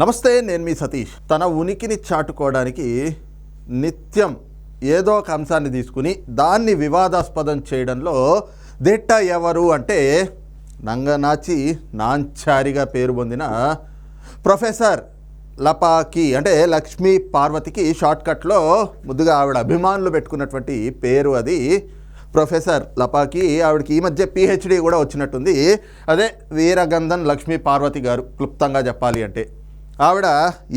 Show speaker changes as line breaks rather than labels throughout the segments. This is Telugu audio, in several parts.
నమస్తే నేను మీ సతీష్. తన ఉనికిని చాటుకోవడానికి నిత్యం ఏదో ఒక అంశాన్ని తీసుకుని దాన్ని వివాదాస్పదం చేయడంలో దిట్ట ఎవరు అంటే నంగనాచి నాంచారిగా పేరు పొందిన ప్రొఫెసర్ లపాకి అంటే లక్ష్మీ పార్వతికి షార్ట్కట్లో ముద్దుగా ఆవిడ అభిమానులు పెట్టుకున్నటువంటి పేరు అది. ప్రొఫెసర్ లపాకి ఆవిడకి ఈ మధ్య పిహెచ్డి కూడా వచ్చినట్టుంది. అదే వీరగంధన్ లక్ష్మీ పార్వతి గారు క్లుప్తంగా చెప్పాలి అంటే. ఆవిడ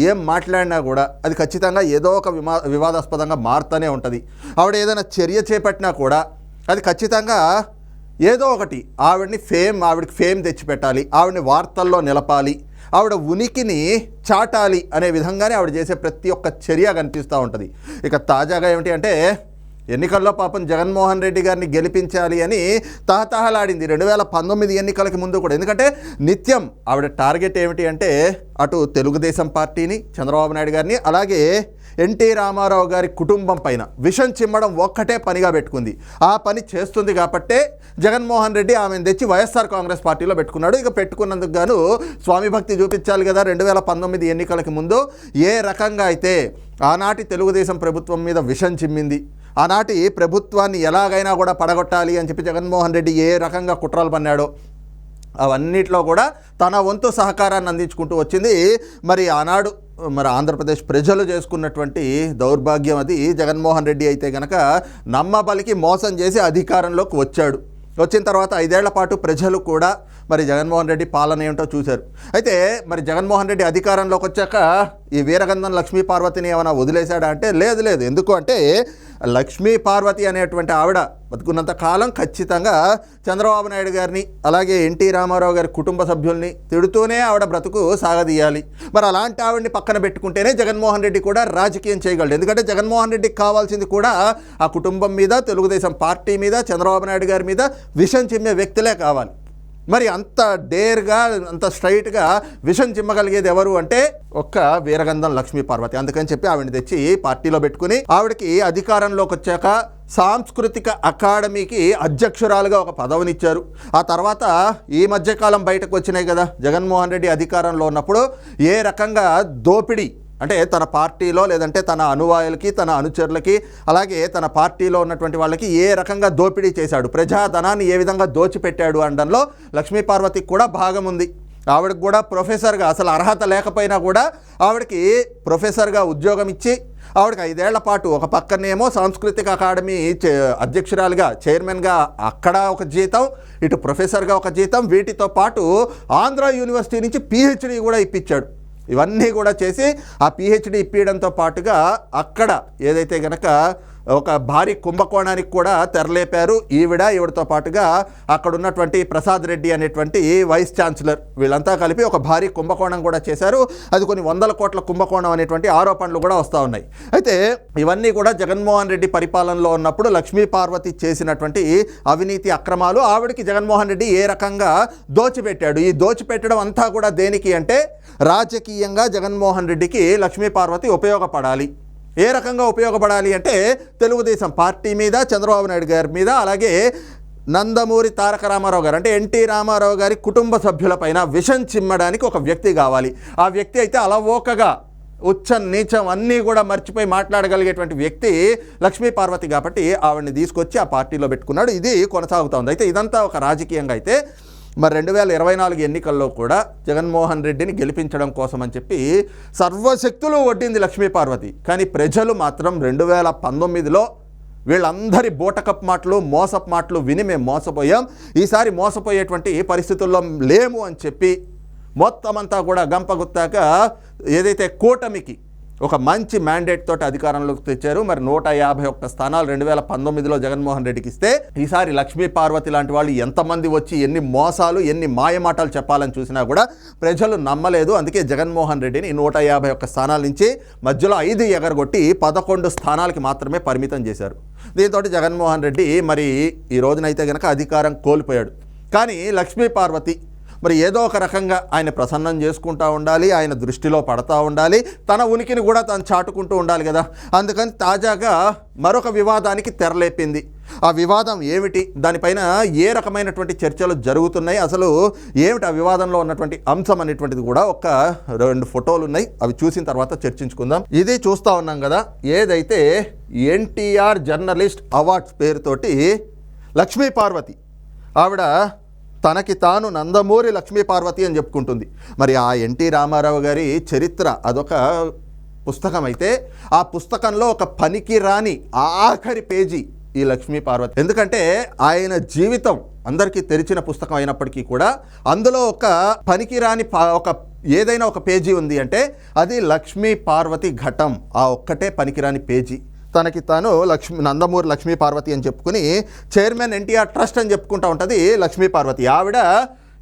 ఏం మాట్లాడినా కూడా అది ఖచ్చితంగా ఏదో ఒక విమా వివాదాస్పదంగా మారుతూనే ఉంటుంది. ఆవిడ ఏదైనా చర్య చేపట్టినా కూడా అది ఖచ్చితంగా ఏదో ఒకటి ఆవిడని ఫేమ్ ఆవిడకి ఫేమ్ తెచ్చిపెట్టాలి ఆవిడని వార్తల్లో నిలపాలి ఆవిడ ఉనికిని చాటాలి అనే విధంగానే ఆవిడ చేసే ప్రతి ఒక్క చర్య కనిపిస్తూ ఉంటుంది. ఇక తాజాగా ఏమిటి అంటే ఎన్నికల్లో పాపం జగన్మోహన్ రెడ్డి గారిని గెలిపించాలి అని తహతహలాడింది. రెండు వేల పంతొమ్మిది ఎన్నికలకి ముందు కూడా. ఎందుకంటే నిత్యం ఆవిడ టార్గెట్ ఏమిటి అంటే అటు తెలుగుదేశం పార్టీని చంద్రబాబు నాయుడు గారిని అలాగే ఎన్టీ రామారావు గారి కుటుంబం పైన విషం చిమ్మడం ఒక్కటే పనిగా పెట్టుకుంది. ఆ పని చేస్తుంది కాబట్టే జగన్మోహన్ రెడ్డి ఆమెను తెచ్చి వైఎస్ఆర్ కాంగ్రెస్ పార్టీలో పెట్టుకున్నాడు. ఇక పెట్టుకున్నందుకు గాను స్వామి భక్తి చూపించాలి కదా రెండు వేల పంతొమ్మిది ఎన్నికలకి ముందు. ఏ రకంగా అయితే ఆనాటి తెలుగుదేశం ప్రభుత్వం మీద విషం చిమ్మింది ఆనాటి ప్రభుత్వాన్ని ఎలాగైనా కూడా పడగొట్టాలి అని చెప్పి జగన్మోహన్ రెడ్డి ఏ రకంగా కుట్రలు పన్నాడో అవన్నిట్లో కూడా తన వంతు సహకారాన్ని అందించుకుంటూ వచ్చింది. మరి ఆనాడు మరి ఆంధ్రప్రదేశ్ ప్రజలు చేసుకున్నటువంటి దౌర్భాగ్యం అది. జగన్మోహన్ రెడ్డి అయితే గనక నమ్మబలికి మోసం చేసి అధికారంలోకి వచ్చాడు. వచ్చిన తర్వాత ఐదేళ్ళ పాటు ప్రజలు కూడా మరి జగన్మోహన్ రెడ్డి పాలన ఏమిటో చూశారు. అయితే మరి జగన్మోహన్ రెడ్డి అధికారంలోకి వచ్చాక ఈ వీరగంధం లక్ష్మీ పార్వతిని ఏమైనా వదిలేశాడా అంటే లేదు లేదు. ఎందుకు అంటే లక్ష్మీ పార్వతి అనేటువంటి ఆవిడ బతుకున్నంత కాలం ఖచ్చితంగా చంద్రబాబు నాయుడు గారిని అలాగే ఎన్టీ రామారావు గారి కుటుంబ సభ్యుల్ని తిడుతూనే ఆవిడ బ్రతుకు సాగదీయాలి. మరి అలాంటి ఆవిడని పక్కన పెట్టుకుంటేనే జగన్మోహన్ రెడ్డి కూడా రాజకీయం చేయగలడు. ఎందుకంటే జగన్మోహన్ రెడ్డికి కావాల్సింది కూడా ఆ కుటుంబం మీద తెలుగుదేశం పార్టీ మీద చంద్రబాబు నాయుడు గారి మీద విషం చిమ్మే వ్యక్తులే కావాలి. మరి అంత డేర్గా అంత స్ట్రైట్గా విషం చిమ్మగలిగేది ఎవరు అంటే ఒక్క వీరగంధం లక్ష్మీ పార్వతి. అందుకని చెప్పి ఆవిడని తెచ్చి పార్టీలో పెట్టుకుని ఆవిడకి అధికారంలోకి వచ్చాక సాంస్కృతిక అకాడమీకి అధ్యక్షురాలుగా ఒక పదవినిచ్చారు ఆ తర్వాత ఈ మధ్యకాలం బయటకు వచ్చినాయి కదా. జగన్మోహన్ రెడ్డి అధికారంలో ఉన్నప్పుడు ఏ రకంగా దోపిడీ అంటే తన పార్టీలో లేదంటే తన అనువాయులకి తన అనుచరులకి అలాగే తన పార్టీలో ఉన్నటువంటి వాళ్ళకి ఏ రకంగా దోపిడీ చేశాడు ప్రజాధనాన్ని ఏ విధంగా దోచిపెట్టాడు అనడంలో లక్ష్మీ పార్వతికి కూడా భాగం ఉంది. ఆవిడకి కూడా ప్రొఫెసర్గా అసలు అర్హత లేకపోయినా కూడా ఆవిడకి ప్రొఫెసర్గా ఉద్యోగం ఇచ్చి ఆవిడకి ఐదేళ్ళ పాటు ఒక పక్కనేమో సాంస్కృతిక అకాడమీ అధ్యక్షురాలుగా చైర్మన్గా అక్కడ ఒక జీతం ఇటు ప్రొఫెసర్గా ఒక జీతం వీటితో పాటు ఆంధ్ర యూనివర్సిటీ నుంచి పిహెచ్డి కూడా ఇప్పించాడు. ఇవన్నీ కూడా చేసి ఆ పిహెచ్డి ఇప్పించడంతో పాటుగా అక్కడ ఏదైతే గనక ఒక భారీ కుంభకోణానికి కూడా తెరలేపారు. ఈవిడ ఈవిడతో పాటుగా అక్కడ ఉన్నటువంటి ప్రసాద్ రెడ్డి అనేటువంటి వైస్ ఛాన్సలర్. వీళ్ళంతా కలిపి ఒక భారీ కుంభకోణం కూడా చేశారు. అది కొన్ని వందల కోట్ల కుంభకోణం అనేటువంటి ఆరోపణలు కూడా వస్తూ ఉన్నాయి. అయితే ఇవన్నీ కూడా జగన్మోహన్ రెడ్డి పరిపాలనలో ఉన్నప్పుడు లక్ష్మీ పార్వతి చేసినటువంటి అవినీతి అక్రమాలు ఆవిడకి జగన్మోహన్ రెడ్డి ఏ రకంగా దోచిపెట్టాడు? ఈ దోచిపెట్టడం అంతా కూడా దేనికి అంటే రాజకీయంగా జగన్మోహన్ రెడ్డికి లక్ష్మీ పార్వతి ఉపయోగపడాలి. ఏ రకంగా ఉపయోగపడాలి అంటే తెలుగుదేశం పార్టీ మీద చంద్రబాబు నాయుడు గారి మీద అలాగే నందమూరి తారక రామారావు గారు. అంటే ఎన్టీ రామారావు గారి కుటుంబ సభ్యులపైన విషం చిమ్మడానికి ఒక వ్యక్తి కావాలి. ఆ వ్యక్తి అయితే అలవోకగా ఉచ్చం నీచం అన్నీ కూడా మర్చిపోయి మాట్లాడగలిగేటువంటి వ్యక్తి లక్ష్మీ పార్వతి కాబట్టి ఆవిడని తీసుకొచ్చి ఆ పార్టీలో పెట్టుకున్నాడు. ఇది కొనసాగుతోంది. అయితే ఇదంతా ఒక రాజకీయంగా అయితే మరి రెండు వేల ఇరవై నాలుగు ఎన్నికల్లో కూడా జగన్మోహన్ రెడ్డిని గెలిపించడం కోసం అని చెప్పి సర్వశక్తులు వడ్డింది లక్ష్మీ పార్వతి. కానీ ప్రజలు మాత్రం రెండు వేల పంతొమ్మిదిలో వీళ్ళందరి బూటకప్ మాటలు మోసపు మాటలు విని మేము మోసపోయాం. ఈసారి మోసపోయేటువంటి పరిస్థితుల్లో లేము అని చెప్పి మొత్తం అంతా కూడా గంపగుత్తాక ఏదైతే కూటమికి ఒక మంచి మ్యాండేట్ తోటి అధికారంలోకి తెచ్చారు. మరి నూట యాభై ఒక్క స్థానాలు రెండు వేల పంతొమ్మిదిలో జగన్మోహన్ రెడ్డికి ఇస్తే ఈసారి లక్ష్మీ పార్వతి లాంటి వాళ్ళు ఎంతమంది వచ్చి ఎన్ని మోసాలు ఎన్ని మాయమాటలు చెప్పాలని చూసినా కూడా ప్రజలు నమ్మలేదు. అందుకే జగన్మోహన్ రెడ్డిని నూట యాభై ఒక్క స్థానాల నుంచి మధ్యలో ఐదు ఎగరగొట్టి పదకొండు స్థానాలకి మాత్రమే పరిమితం చేశారు. దీంతో జగన్మోహన్ రెడ్డి మరి ఈ రోజునైతే గనక అధికారం కోల్పోయాడు. కానీ లక్ష్మీ పార్వతి మరి ఏదో ఒక రకంగా ఆయన ప్రసన్నం చేసుకుంటూ ఉండాలి ఆయన దృష్టిలో పడతా ఉండాలి తన ఉనికిని కూడా తను చాటుకుంటూ ఉండాలి కదా. అందుకని తాజాగా మరొక వివాదానికి తెరలేపింది. ఆ వివాదం ఏమిటి? దానిపైన ఏ రకమైనటువంటి చర్చలు జరుగుతున్నాయి? అసలు ఏమిటి ఆ వివాదంలో ఉన్నటువంటి అంశం అనేటువంటిది కూడా ఒక రెండు ఫోటోలు ఉన్నాయి. అవి చూసిన తర్వాత చర్చించుకుందాం. ఇది చూస్తూ ఉన్నాం కదా ఏదైతే ఎన్టీఆర్ జర్నలిస్ట్ అవార్డ్స్ పేరుతోటి లక్ష్మీ పార్వతి ఆవిడ తనకి తాను నందమూరి లక్ష్మీపార్వతి అని చెప్పుకుంటుంది. మరి ఆ ఎన్టీ రామారావు గారి చరిత్ర అదొక పుస్తకం అయితే ఆ పుస్తకంలో ఒక పనికి రాని ఆఖరి పేజీ ఈ లక్ష్మీ పార్వతి. ఎందుకంటే ఆయన జీవితం అందరికీ తెరిచిన పుస్తకం అయినప్పటికీ కూడా అందులో ఒక పనికి రాని పా- ఒక ఏదైనా ఒక పేజీ ఉంది అంటే అది లక్ష్మీ పార్వతి ఘటం. ఆ ఒక్కటే పనికిరాని పేజీ. తనకి తాను లక్ష్మీ నందమూరి లక్ష్మీ పార్వతి అని చెప్పుకుని చైర్మన్ ఎన్టీఆర్ ట్రస్ట్ అని చెప్పుకుంటా ఉంటుంది లక్ష్మీ పార్వతి. ఆవిడ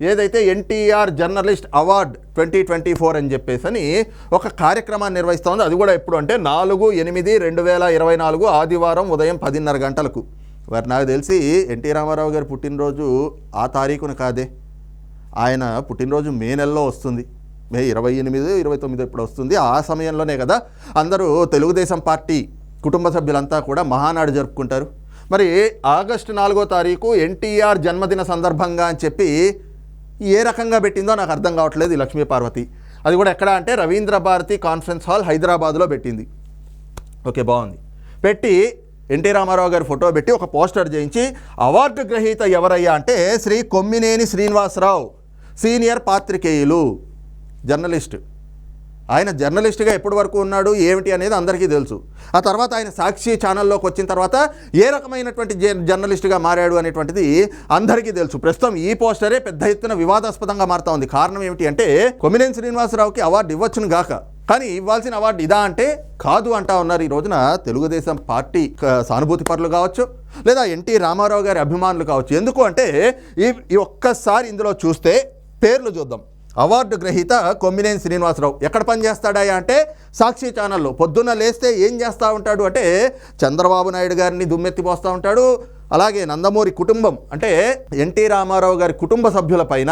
ఏదైతే NTR journalist award twenty twenty four అని చెప్పేసి అని ఒక కార్యక్రమాన్ని నిర్వహిస్తోంది. అది కూడా ఎప్పుడు అంటే నాలుగు ఎనిమిది రెండు వేల ఇరవై నాలుగు ఆదివారం ఉదయం పదిన్నర గంటలకు. మరి నాకు తెలిసి ఎన్టీ రామారావు గారి పుట్టినరోజు ఆ తారీఖున కాదే. ఆయన పుట్టినరోజు మే నెలలో వస్తుంది. మే ఇరవై ఎనిమిది ఇరవై తొమ్మిది ఇప్పుడు వస్తుంది? ఆ సమయంలోనే కదా అందరూ తెలుగుదేశం పార్టీ కుటుంబ సభ్యులంతా కూడా మహానాడు జరుపుకుంటారు. మరి ఆగస్టు నాలుగో తారీఖు ఎన్టీఆర్ జన్మదిన సందర్భంగా అని చెప్పి ఏ రకంగా పెట్టిందో నాకు అర్థం కావట్లేదు ఈ లక్ష్మీ పార్వతి. అది కూడా ఎక్కడ అంటే రవీంద్ర భారతి కాన్ఫరెన్స్ హాల్ హైదరాబాద్లో పెట్టింది. ఓకే బాగుంది. పెట్టి ఎన్టీ రామారావు గారి ఫోటో పెట్టి ఒక పోస్టర్ చేయించి అవార్డు గ్రహీత ఎవరయ్యా? అంటే శ్రీ కొమ్మినేని శ్రీనివాసరావు సీనియర్ పాత్రికేయులు జర్నలిస్ట్. ఆయన జర్నలిస్ట్గా ఎప్పటి వరకు ఉన్నాడు ఏమిటి అనేది అందరికీ తెలుసు. ఆ తర్వాత ఆయన సాక్షి ఛానల్లోకి వచ్చిన తర్వాత ఏ రకమైనటువంటి జర్- జర్నలిస్ట్గా మారాడు అనేటువంటిది అందరికీ తెలుసు. ప్రస్తుతం ఈ పోస్టరే పెద్ద ఎత్తున వివాదాస్పదంగా మారుతా ఉంది. కారణం ఏమిటి అంటే కొమినేని శ్రీనివాసరావుకి అవార్డు ఇవ్వచ్చును గాక. కానీ ఇవ్వాల్సిన అవార్డు ఇదా అంటే కాదు అంటా ఉన్నారు ఈ రోజున తెలుగుదేశం పార్టీ సానుభూతి పరులు కావచ్చు లేదా ఎన్టీ రామారావు గారి అభిమానులు కావచ్చు. ఎందుకు అంటే ఈ ఈ ఒక్కసారి ఇందులో చూస్తే పేర్లు చూద్దాం. అవార్డు గ్రహీత కొమ్మినేని శ్రీనివాసరావు. ఎక్కడ పనిచేస్తాడాయా అంటే సాక్షి ఛానల్లో. పొద్దున్న లేస్తే ఏం చేస్తూ ఉంటాడు అంటే చంద్రబాబు నాయుడు గారిని దుమ్మెత్తిపోస్తూ ఉంటాడు. అలాగే నందమూరి కుటుంబం అంటే ఎన్టీ రామారావు గారి కుటుంబ సభ్యులపైన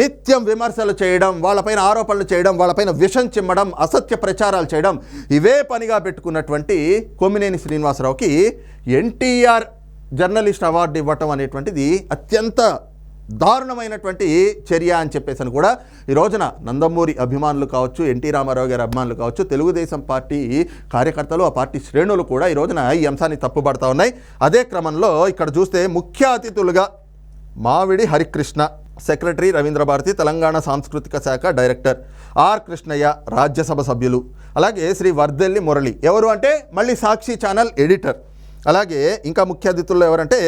నిత్యం విమర్శలు చేయడం వాళ్ళపైన ఆరోపణలు చేయడం వాళ్ళపైన విషం చిమ్మడం అసత్య ప్రచారాలు చేయడం ఇవే పనిగా పెట్టుకున్నటువంటి కొమ్మినేని శ్రీనివాసరావుకి ఎన్టీఆర్ జర్నలిస్ట్ అవార్డు ఇవ్వటం అనేటువంటిది అత్యంత దారుణమైనటువంటి చర్య అని చెప్పేసి అని కూడా ఈ రోజున నందమూరి అభిమానులు కావచ్చు ఎన్టీ రామారావు గారి అభిమానులు కావచ్చు తెలుగుదేశం పార్టీ కార్యకర్తలు ఆ పార్టీ శ్రేణులు కూడా ఈ రోజున ఈ అంశాన్ని తప్పుపడతా ఉన్నాయి. అదే క్రమంలో ఇక్కడ చూస్తే ముఖ్య అతిథులుగా మావిడి హరికృష్ణ సెక్రటరీ రవీంద్ర భారతి తెలంగాణ సాంస్కృతిక శాఖ డైరెక్టర్ ఆర్ కృష్ణయ్య రాజ్యసభ సభ్యులు. అలాగే శ్రీ వర్దెల్లి మురళి. ఎవరు అంటే మళ్ళీ సాక్షి ఛానల్ ఎడిటర్. అలాగే ఇంకా ముఖ్య అతిథుల్లో ఎవరంటే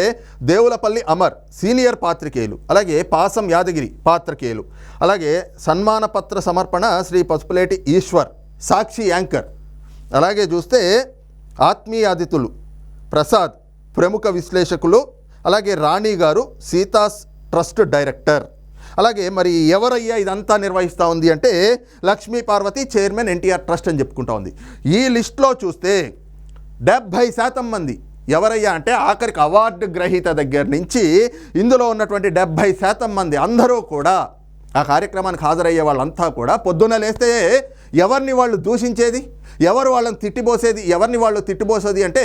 దేవులపల్లి అమర్ సీనియర్ పాత్రికేయులు అలాగే పాసం యాదగిరి పాత్రికేయులు అలాగే సన్మాన పత్ర సమర్పణ శ్రీ పసుపులేటి ఈశ్వర్ సాక్షి యాంకర్. అలాగే చూస్తే ఆత్మీయ అతిథులు ప్రసాద్ ప్రముఖ విశ్లేషకులు అలాగే రాణి గారు సీతాస్ ట్రస్ట్ డైరెక్టర్. అలాగే మరి ఎవరయ్యా ఇదంతా నిర్వహిస్తూ ఉంది అంటే లక్ష్మీ పార్వతి చైర్మన్ ఎన్టీఆర్ ట్రస్ట్ అని చెప్పుకుంటా ఉంది. ఈ లిస్ట్లో చూస్తే డెబ్భై శాతం మంది. ఎవరయ్యా అంటే ఆఖరికి అవార్డు గ్రహీత దగ్గర నుంచి ఇందులో ఉన్నటువంటి డెబ్భై శాతం మంది అందరూ కూడా ఆ కార్యక్రమానికి హాజరయ్యే వాళ్ళంతా కూడా పొద్దున్న లేస్తే ఎవరిని వాళ్ళు దూషించేది? ఎవరు వాళ్ళని తిట్టిపోసేది? ఎవరిని వాళ్ళు తిట్టిపోసేది అంటే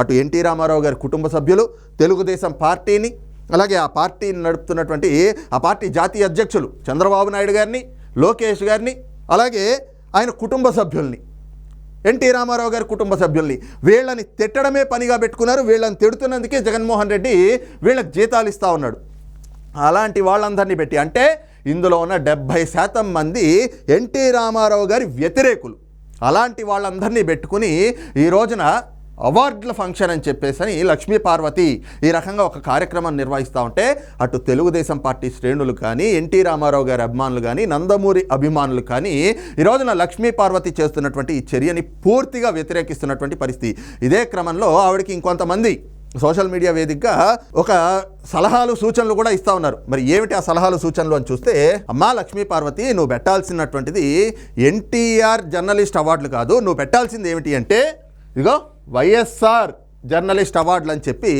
అటు ఎన్టీ రామారావు గారి కుటుంబ సభ్యులు తెలుగుదేశం పార్టీని అలాగే ఆ పార్టీని నడుపుతున్నటువంటి ఆ పార్టీ జాతీయ అధ్యక్షులు చంద్రబాబు నాయుడు గారిని లోకేష్ గారిని అలాగే ఆయన కుటుంబ సభ్యుల్ని. ఎన్టీ రామారావు గారి కుటుంబ సభ్యుల్ని. వీళ్ళని తిట్టడమే పనిగా పెట్టుకున్నారు. వీళ్ళని తిడుతున్నందుకే జగన్మోహన్ రెడ్డి వీళ్ళకి జీతాలు ఇస్తూ ఉన్నాడు. అలాంటి వాళ్ళందరినీ పెట్టి అంటే ఇందులో ఉన్న డెబ్భై శాతం మంది ఎన్టీ రామారావు గారి వ్యతిరేకులు. అలాంటి వాళ్ళందరినీ పెట్టుకుని ఈ రోజున అవార్డుల ఫంక్షన్ అని చెప్పేసి అని లక్ష్మీ పార్వతి ఈ రకంగా ఒక కార్యక్రమం నిర్వహిస్తూ ఉంటే అటు తెలుగుదేశం పార్టీ శ్రేణులు కానీ ఎన్టీ రామారావు గారి అభిమానులు కానీ నందమూరి అభిమానులు కానీ ఈరోజున లక్ష్మీ పార్వతి చేస్తున్నటువంటి ఈ చర్యని పూర్తిగా వ్యతిరేకిస్తున్నటువంటి పరిస్థితి. ఇదే క్రమంలో ఆవిడకి ఇంకొంతమంది సోషల్ మీడియా వేదికగా ఒక సలహాలు సూచనలు కూడా ఇస్తా ఉన్నారు. మరి ఏమిటి ఆ సలహాలు సూచనలు అని చూస్తే అమ్మా లక్ష్మీ పార్వతి నువ్వు పెట్టాల్సినటువంటిది ఎన్టీఆర్ జర్నలిస్ట్ అవార్డులు కాదు నువ్వు పెట్టాల్సింది ఏమిటి అంటే ఇదిగో వైఎస్ఆర్ జర్నలిస్ట్ అవార్డులు అని చెప్పి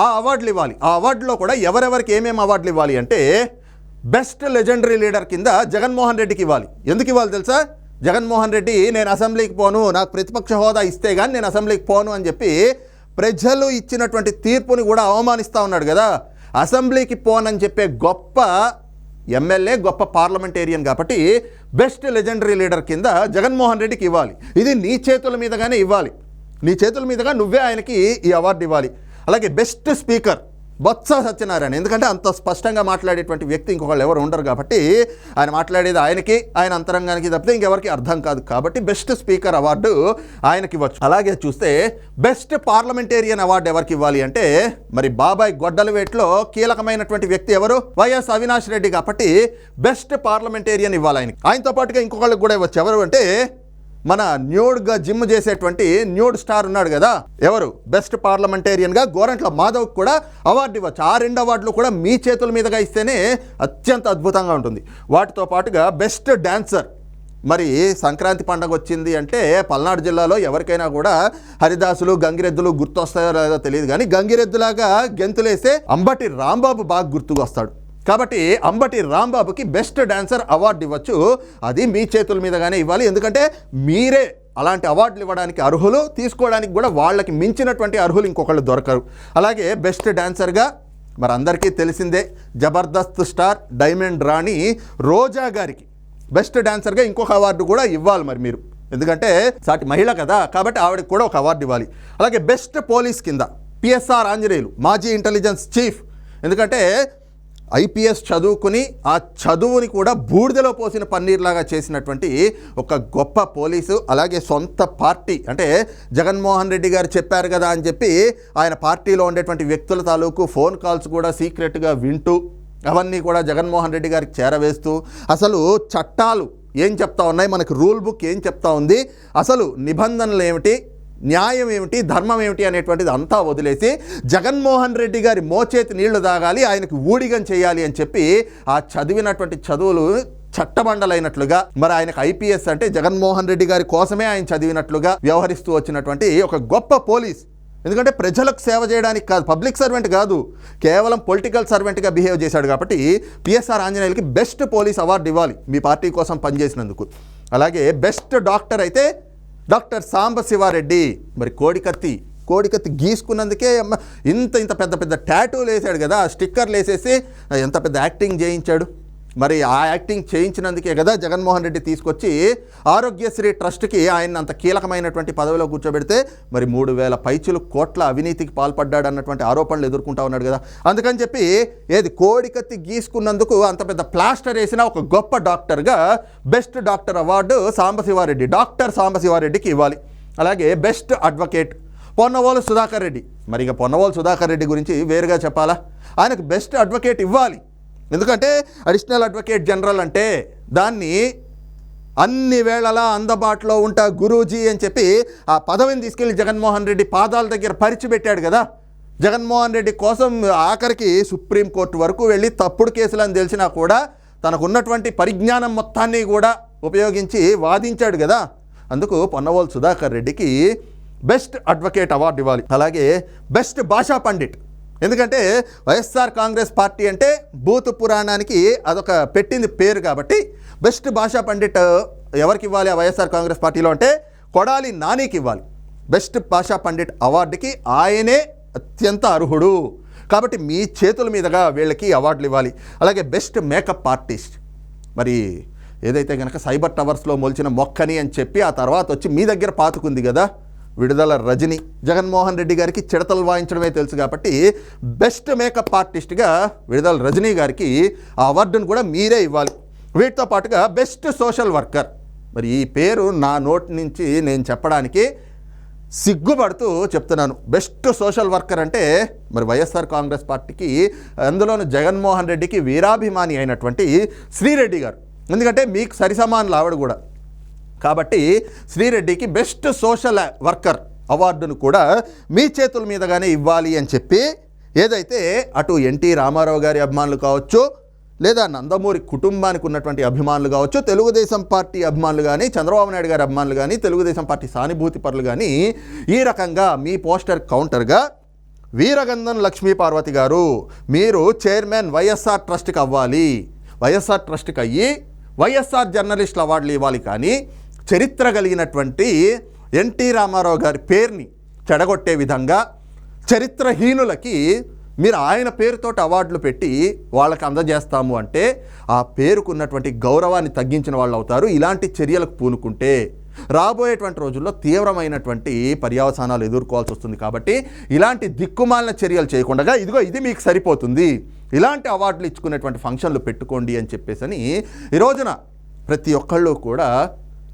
ఆ అవార్డులు ఇవ్వాలి. ఆ అవార్డులో కూడా ఎవరెవరికి ఏమేమి అవార్డులు ఇవ్వాలి అంటే బెస్ట్ లెజెండరీ లీడర్ కింద జగన్మోహన్ రెడ్డికి ఇవ్వాలి. ఎందుకు ఇవ్వాలి తెలుసా? జగన్మోహన్ రెడ్డి నేను అసెంబ్లీకి పోను నాకు ప్రతిపక్ష హోదా ఇస్తే కానీ నేను అసెంబ్లీకి పోను అని చెప్పి ప్రజలు ఇచ్చినటువంటి తీర్పుని కూడా అవమానిస్తూ ఉన్నాడు కదా. అసెంబ్లీకి పోనని చెప్పే గొప్ప ఎమ్మెల్యే గొప్ప పార్లమెంటేరియన్ కాబట్టి బెస్ట్ లెజెండరీ లీడర్ కింద జగన్మోహన్ రెడ్డికి ఇవ్వాలి. ఇది నీ చేతుల మీదగానే ఇవ్వాలి. నీ చేతుల మీదుగా నువ్వే ఆయనకి ఈ అవార్డు ఇవ్వాలి. అలాగే బెస్ట్ స్పీకర్ బొత్స సత్యనారాయణ. ఎందుకంటే అంత స్పష్టంగా మాట్లాడేటువంటి వ్యక్తి ఇంకొకళ్ళు ఎవరు ఉండరు కాబట్టి ఆయన మాట్లాడేది ఆయనకి ఆయన అంతరంగానికి తప్పితే ఇంకెవరికి అర్థం కాదు. కాబట్టి బెస్ట్ స్పీకర్ అవార్డు ఆయనకి ఇవ్వచ్చు. అలాగే చూస్తే బెస్ట్ పార్లమెంటేరియన్ అవార్డు ఎవరికి ఇవ్వాలి అంటే మరి బాబాయ్ గొడ్డలవేట్లో కీలకమైనటువంటి వ్యక్తి ఎవరు? వైఎస్ అవినాష్ రెడ్డి కాబట్టి బెస్ట్ పార్లమెంటేరియన్ ఇవ్వాలి ఆయనకి. ఆయనతో పాటుగా ఇంకొకళ్ళకి కూడా ఇవ్వచ్చు. ఎవరు అంటే మన న్యూడ్గా జిమ్ చేసేటువంటి న్యూడ్ స్టార్ ఉన్నాడు కదా ఎవరు? బెస్ట్ పార్లమెంటేరియన్గా గోరంట్ల మాధవ్ కూడా అవార్డు ఇవ్వచ్చు. ఆ రెండు అవార్డులు కూడా మీ చేతుల మీదుగా ఇస్తేనే అత్యంత అద్భుతంగా ఉంటుంది. వాటితో పాటుగా బెస్ట్ డాన్సర్. మరి సంక్రాంతి పండగ వచ్చింది అంటే పల్నాడు జిల్లాలో ఎవరికైనా కూడా హరిదాసులు గంగిరెద్దులు గుర్తొస్తాయో లేదో తెలియదు కానీ గంగిరెద్దులాగా గెంతులేసే అంబటి రాంబాబు బాగా గుర్తుకు వస్తాడు కాబట్టి అంబటి రాంబాబుకి బెస్ట్ డాన్సర్ అవార్డు ఇవ్వచ్చు. అది మీ చేతుల మీదగానే ఇవ్వాలి. ఎందుకంటే మీరే అలాంటి అవార్డులు ఇవ్వడానికి అర్హులు తీసుకోవడానికి కూడా వాళ్ళకి మించినటువంటి అర్హులు ఇంకొకళ్ళు దొరకరు. అలాగే బెస్ట్ డాన్సర్గా మరి అందరికీ తెలిసిందే జబర్దస్త్ స్టార్ డైమండ్ రాణి రోజా గారికి. బెస్ట్ డాన్సర్గా ఇంకొక అవార్డు కూడా ఇవ్వాలి మరి మీరు. ఎందుకంటే సాటి మహిళ కదా కాబట్టి ఆవిడకి కూడా ఒక అవార్డు ఇవ్వాలి. అలాగే బెస్ట్ పోలీస్ కింద పిఎస్ఆర్ ఆంజనేయులు మాజీ ఇంటెలిజెన్స్ చీఫ్. ఎందుకంటే ఐపీఎస్ చదువుకుని ఆ చదువుని కూడా బూడిదలో పోసిన పన్నీర్లాగా చేసినటువంటి ఒక గొప్ప పోలీసు అలాగే సొంత పార్టీ. అంటే జగన్మోహన్ రెడ్డి గారు చెప్పారు కదా అని చెప్పి ఆయన పార్టీలో ఉండేటువంటి వ్యక్తుల తాలూకు ఫోన్ కాల్స్ కూడా సీక్రెట్గా వింటూ అవన్నీ కూడా జగన్మోహన్ రెడ్డి గారికి చేరవేస్తూ అసలు చట్టాలు ఏం చెప్తా ఉన్నాయి? మనకు రూల్ బుక్ ఏం చెప్తా ఉంది? అసలు నిబంధనలు ఏమిటి? న్యాయం ఏమిటి ధర్మం ఏమిటి అనేటువంటిది అంతా వదిలేసి జగన్మోహన్ రెడ్డి గారి మోచేతి నీళ్ళు తాగాలి ఆయనకు ఊడిగం చేయాలి అని చెప్పి ఆ చదివినటువంటి చదువులు చట్టమండలైనట్లుగా మరి ఆయనకు ఐపీఎస్ అంటే జగన్మోహన్ రెడ్డి గారి కోసమే ఆయన చదివినట్లుగా వ్యవహరిస్తూ వచ్చినటువంటి ఒక గొప్ప పోలీస్. ఎందుకంటే ప్రజలకు సేవ చేయడానికి కాదు పబ్లిక్ సర్వెంట్ కాదు కేవలం పొలిటికల్ సర్వెంట్గా బిహేవ్ చేశాడు కాబట్టి పిఎస్ఆర్ ఆంజనేయులకి బెస్ట్ పోలీస్ అవార్డు ఇవ్వాలి మీ పార్టీ కోసం పనిచేసినందుకు. అలాగే బెస్ట్ డాక్టర్ అయితే డాక్టర్ సాంబశివారెడ్డి. మరి కోడికత్తి కోడికత్తి గీసుకున్నందుకే అమ్మ ఇంత ఇంత పెద్ద పెద్ద ట్యాటూలు వేసాడు కదా స్టిక్కర్లు వేసేసి ఎంత పెద్ద యాక్టింగ్ చేయించాడు. మరి ఆ యాక్టింగ్ చేయించినందుకే కదా జగన్మోహన్ రెడ్డి తీసుకొచ్చి ఆరోగ్యశ్రీ ట్రస్ట్కి ఆయన అంత కీలకమైనటువంటి పదవిలో కూర్చోబెడితే మరి మూడు వేల పైచులు కోట్ల అవినీతికి పాల్పడ్డాడు అన్నటువంటి ఆరోపణలు ఎదుర్కొంటా ఉన్నాడు కదా. అందుకని చెప్పి ఏది కోడికత్తి గీసుకున్నందుకు అంత పెద్ద ప్లాస్టర్ వేసిన ఒక గొప్ప డాక్టర్గా best doctor award Sambasivareddy doctor సాంబశివారెడ్డికి ఇవ్వాలి. అలాగే బెస్ట్ అడ్వకేట్ పొన్నవోలు సుధాకర్ రెడ్డి. మరి ఇక పొన్నవోలు సుధాకర్ రెడ్డి గురించి వేరుగా చెప్పాలా? ఆయనకు బెస్ట్ అడ్వకేట్ ఇవ్వాలి. ఎందుకంటే అడిషనల్ అడ్వకేట్ జనరల్ అంటే దాన్ని అన్ని వేళలా అందుబాటులో ఉంటా గురూజీ అని చెప్పి ఆ పదవిని తీసుకెళ్ళి జగన్మోహన్ రెడ్డి పాదాల దగ్గర పరిచిపెట్టాడు కదా. జగన్మోహన్ రెడ్డి కోసం ఆఖరికి సుప్రీంకోర్టు వరకు వెళ్ళి తప్పుడు కేసులని తెలిసినా కూడా తనకున్నటువంటి పరిజ్ఞానం మొత్తాన్ని కూడా ఉపయోగించి వాదించాడు కదా. అందుకు పొన్నవోలు సుధాకర్ రెడ్డికి బెస్ట్ అడ్వకేట్ అవార్డు ఇవ్వాలి. అలాగే బెస్ట్ భాషా పండిట్ ఎందుకంటే వైఎస్ఆర్ కాంగ్రెస్ పార్టీ అంటే బూత్ పురాణానికి అదొక పెట్టింది పేరు కాబట్టి బెస్ట్ భాషా పండిట్ ఎవరికి ఇవ్వాలి ఆ వైఎస్ఆర్ కాంగ్రెస్ పార్టీలో అంటే కొడాలి నానికి ఇవ్వాలి. బెస్ట్ భాషా పండిట్ అవార్డుకి ఆయనే అత్యంత అర్హుడు. కాబట్టి మీ చేతుల మీదుగా వీళ్ళకి అవార్డులు ఇవ్వాలి. అలాగే బెస్ట్ మేకప్ ఆర్టిస్ట్. మరి ఏదైతే కనుక సైబర్ టవర్స్లో మొలిచిన మొక్కని అని చెప్పి ఆ తర్వాత వచ్చి మీ దగ్గర పాతుకుంది కదా. విడుదల రజని జగన్మోహన్ రెడ్డి గారికి చిడతలు వాయించడమే తెలుసు కాబట్టి బెస్ట్ మేకప్ ఆర్టిస్ట్గా విడుదల రజనీ గారికి ఆ అవార్డును కూడా మీరే ఇవ్వాలి. వీటితో పాటుగా బెస్ట్ సోషల్ వర్కర్. మరి ఈ పేరు నా నోటి నుంచి నేను చెప్పడానికి సిగ్గుపడుతూ చెప్తున్నాను. బెస్ట్ సోషల్ వర్కర్ అంటే మరి వైఎస్ఆర్ కాంగ్రెస్ పార్టీకి అందులోను జగన్మోహన్ రెడ్డికి వీరాభిమాని అయినటువంటి శ్రీరెడ్డి గారు. ఎందుకంటే మీకు సరిసమానులు ఆవిడ కూడా. కాబట్టి శ్రీరెడ్డికి బెస్ట్ సోషల్ వర్కర్ అవార్డును కూడా మీ చేతుల మీదగానే ఇవ్వాలి అని చెప్పి ఏదైతే అటు ఎన్టీ రామారావు గారి అభిమానులు కావచ్చు లేదా నందమూరి కుటుంబానికి ఉన్నటువంటి అభిమానులు కావచ్చు తెలుగుదేశం పార్టీ అభిమానులు కానీ చంద్రబాబు నాయుడు గారి అభిమానులు కానీ తెలుగుదేశం పార్టీ సానుభూతి పరులు కానీ ఈ రకంగా మీ పోస్టర్ కౌంటర్గా వీరగంధన్ లక్ష్మీ పార్వతి గారు మీరు చైర్మన్ వైఎస్ఆర్ ట్రస్ట్కి అవ్వాలి. వైఎస్ఆర్ ట్రస్ట్కి అయ్యి వైఎస్ఆర్ జర్నలిస్టుల అవార్డులు ఇవ్వాలి కానీ చరిత్ర కలిగినటువంటి ఎన్టీ రామారావు గారి పేరుని చెడగొట్టే విధంగా చరిత్రహీనులకి మీరు ఆయన పేరుతోటి అవార్డులు పెట్టి వాళ్ళకి అందజేస్తాము అంటే ఆ పేరుకున్నటువంటి గౌరవాన్ని తగ్గించిన వాళ్ళు అవుతారు. ఇలాంటి చర్యలకు పూనుకుంటే రాబోయేటువంటి రోజుల్లో తీవ్రమైనటువంటి పర్యవసానాలు ఎదుర్కోవాల్సి వస్తుంది కాబట్టి ఇలాంటి దిక్కుమాలిన చర్యలు చేయకుండా ఇదిగో ఇది మీకు సరిపోతుంది. ఇలాంటి అవార్డులు ఇచ్చుకునేటువంటి ఫంక్షన్లు పెట్టుకోండి అని చెప్పేసని ఈ రోజున ప్రతి ఒక్కళ్ళు కూడా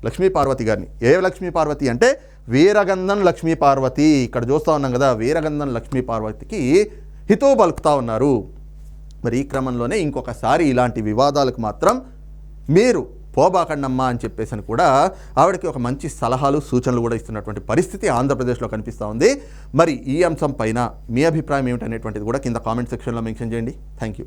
లక్ష్మీపార్వతి గారిని. ఏ లక్ష్మీపార్వతి అంటే వీరగంధం లక్ష్మీపార్వతి ఇక్కడ చూస్తూ ఉన్నాం కదా వీరగంధం లక్ష్మీ పార్వతికి హితవు పలుకుతా ఉన్నారు. మరి ఈ క్రమంలోనే ఇంకొకసారి ఇలాంటి వివాదాలకు మాత్రం మీరు పోబాకండమ్మా అని చెప్పేసి అని కూడా ఆవిడకి ఒక మంచి సలహాలు సూచనలు కూడా ఇస్తున్నటువంటి పరిస్థితి ఆంధ్రప్రదేశ్లో కనిపిస్తూ ఉంది. మరి ఈ అంశం పైన మీ అభిప్రాయం ఏమిటనేటువంటిది కూడా కింద కామెంట్ సెక్షన్లో మెన్షన్ చేయండి. Thank you.